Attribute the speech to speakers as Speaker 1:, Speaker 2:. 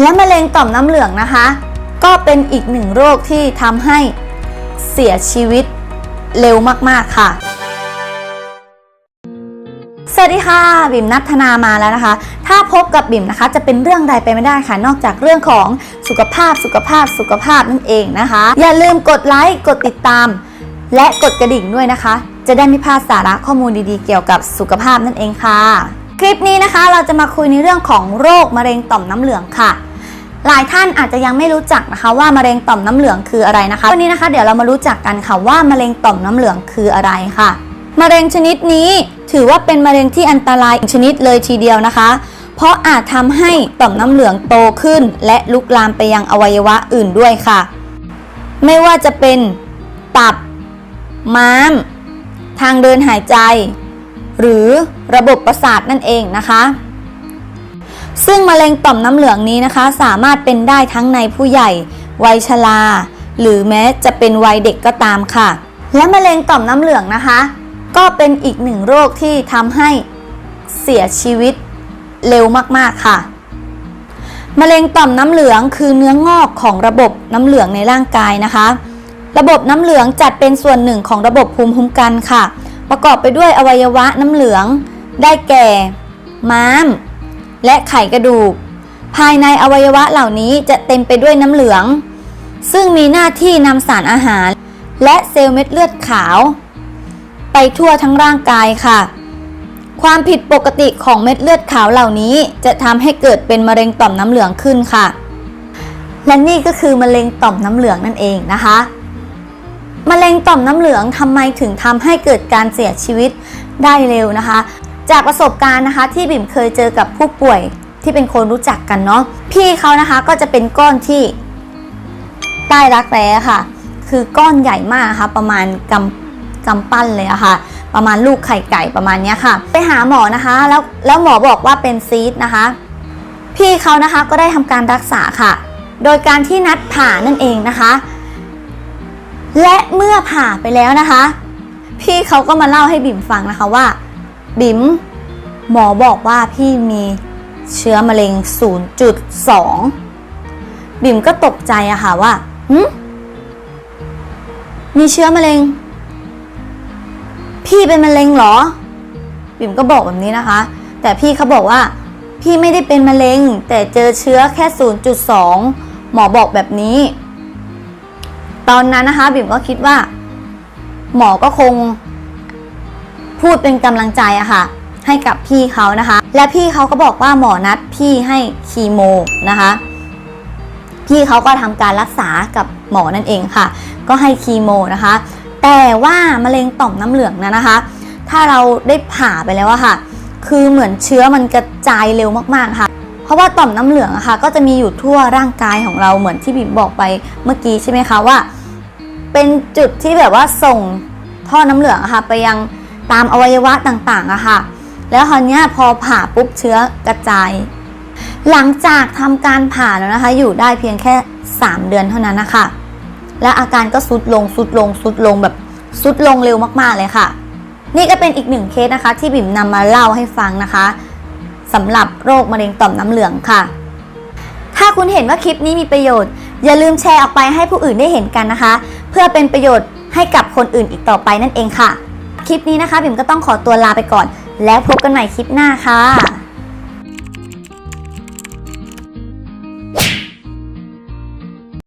Speaker 1: และมะเร็งต่อมน้ำเหลืองนะคะ ก็เป็นอีกหนึ่งโรคที่ทำให้เสียชีวิตเร็วมาก ๆ ค่ะ สวัสดีค่ะ บิ่มนัทธนามาแล้วนะคะ ถ้าพบกับบิ่มนะคะ จะเป็นเรื่องใดไปไม่ได้ค่ะ นอกจากเรื่องของสุขภาพ สุขภาพ สุขภาพนั่นเองนะคะ อย่าลืมกดไลค์ กดติดตาม และกดกระดิ่งด้วยนะคะ จะได้ไม่พลาดสาระข้อมูลดีๆ เกี่ยวกับสุขภาพนั่นเองค่ะ คลิปนี้นะคะเราจะมาคุยในเรื่องของโรคมะเร็งต่อมน้ำเหลืองค่ะ หลายท่านอาจจะยังไม่รู้จักนะคะว่ามะเร็งต่อมน้ำเหลืองคืออะไรนะคะ วันนี้นะคะเดี๋ยวเรามารู้จักกันค่ะว่ามะเร็งต่อมน้ำเหลืองคืออะไรค่ะ มะเร็งชนิดนี้ถือว่าเป็นมะเร็งที่อันตรายชนิดเลยทีเดียวนะคะ เพราะอาจทำให้ต่อมน้ำเหลืองโตขึ้น และลุกลามไปยังอวัยวะอื่นด้วยค่ะ ไม่ว่าจะเป็นตับ ม้าม ทางเดินหายใจ หรือระบบประสาทนั่นเองนะคะ ซึ่งมะเร็งต่อมน้ำเหลืองนี้นะคะ สามารถเป็นได้ทั้งในผู้ใหญ่ วัยชราหรือแม้จะเป็นวัยเด็กก็ตามค่ะ และมะเร็งต่อมน้ำเหลืองนะคะ ก็เป็นอีกหนึ่งโรคที่ทำให้เสียชีวิตเร็วมากๆค่ะมะเร็งต่อมน้ำเหลืองคือเนื้องอกของระบบน้ำเหลืองในร่างกายนะคะ ระบบน้ำเหลืองจัดเป็นส่วนหนึ่งของระบบภูมิคุ้มกันค่ะ ประกอบไปด้วยอวัยวะน้ำเหลือง ได้แก่ ม้าม และไขกระดูก ภายในอวัยวะเหล่านี้จะเต็มไปด้วยน้ำเหลือง ซึ่งมีหน้าที่นำสารอาหาร และเซลล์เม็ดเลือดขาว ไปทั่วทั้งร่างกายค่ะ ความผิดปกติของเม็ดเลือดขาวเหล่านี้จะทำให้เกิดเป็นมะเร็งต่อมน้ำเหลืองขึ้นค่ะ และนี่ก็คือมะเร็งต่อมน้ำเหลืองนั่นเองนะคะ มะเร็งต่อมน้ำเหลืองทำไมถึงทำให้เกิดการเสียชีวิตได้เร็วนะคะ จากประสบการณ์นะคะที่บิ่มเคยเจอกับผู้ป่วยที่เป็นคนรู้จักกันเนาะพี่เขานะคะก็จะเป็นก้อนที่ใต้รักแร้ค่ะ คือก้อนใหญ่มากนะคะประมาณกำกำปั้นเลยอะค่ะ ประมาณลูกไข่ไก่ประมาณนี้ค่ะ ไปหาหมอนะคะแล้วแล้วหมอบอกว่าเป็นซีสต์นะคะ พี่เขานะคะก็ได้ทำการรักษาค่ะ โดยการที่นัดผ่านั่นเองนะคะ และเมื่อผ่าไปแล้วนะคะ พี่เขาก็มาเล่าให้บิ่มฟังนะคะว่า บิ่มหมอบอกว่าพี่มีเชื้อมะเร็ง 0.2 บิ่มก็ตกใจอะค่ะว่าหึมีเชื้อมะเร็ง พี่เป็นมะเร็งเหรอ บิ่มก็บอกแบบนี้นะคะ แต่พี่เขาบอกว่า พี่ไม่ได้เป็นมะเร็ง แต่เจอเชื้อแค่ 0.2 หมอบอกแบบนี้ ตอนนั้นนะคะบิ่มก็คิดว่า หมอก็คง พูดเป็นกำลังใจอะค่ะ ให้กับพี่เขานะคะ และพี่เขาก็บอกว่าหมอนัดพี่ให้คีโมนะคะ พี่เขาก็ทำการรักษากับหมอนั่นเองค่ะ ก็ให้คีโมนะคะ แต่ว่ามะเร็งต่อมน้ำเหลืองนะนะคะ ถ้าเราได้ผ่าไปแล้วอะค่ะ คือเหมือนเชื้อมันกระจายเร็วมากๆค่ะ เพราะว่าต่อมน้ำเหลืองอะค่ะก็จะมีอยู่ทั่วร่างกายของเราเหมือนที่บิ๊มบอกไปเมื่อกี้ใช่ไหมคะว่า เป็นจุดที่แบบว่าส่งท่อน้ำเหลืองอะค่ะ ไปยังตามอวัยวะต่างๆอะค่ะ แล้วคราวเนี้ยพอผ่าปุ๊บเชื้อกระจาย หลังจากทำการผ่าแล้วนะคะ อยู่ได้เพียงแค่ 3 เดือนเท่านั้นนะคะและอาการก็สุดลงสุดลงสุดลงแบบสุดลงเร็วมากๆเลยค่ะ นี่ก็เป็นอีกหนึ่งเคสนะคะ ที่บิ่มนำมาเล่าให้ฟังนะคะ สำหรับโรคมะเร็งต่อมน้ำเหลืองค่ะ ถ้าคุณเห็นว่าคลิปนี้มีประโยชน์ อย่าลืมแชร์ออกไปให้ผู้อื่นได้เห็นกันนะคะ เพื่อเป็นประโยชน์ให้กับคนอื่นอีกต่อไปนั่นเองค่ะ คลิปนี้นะคะบิ่มก็ต้องขอตัวลาไปก่อน แล้วพบกันใหม่คลิปหน้าค่ะ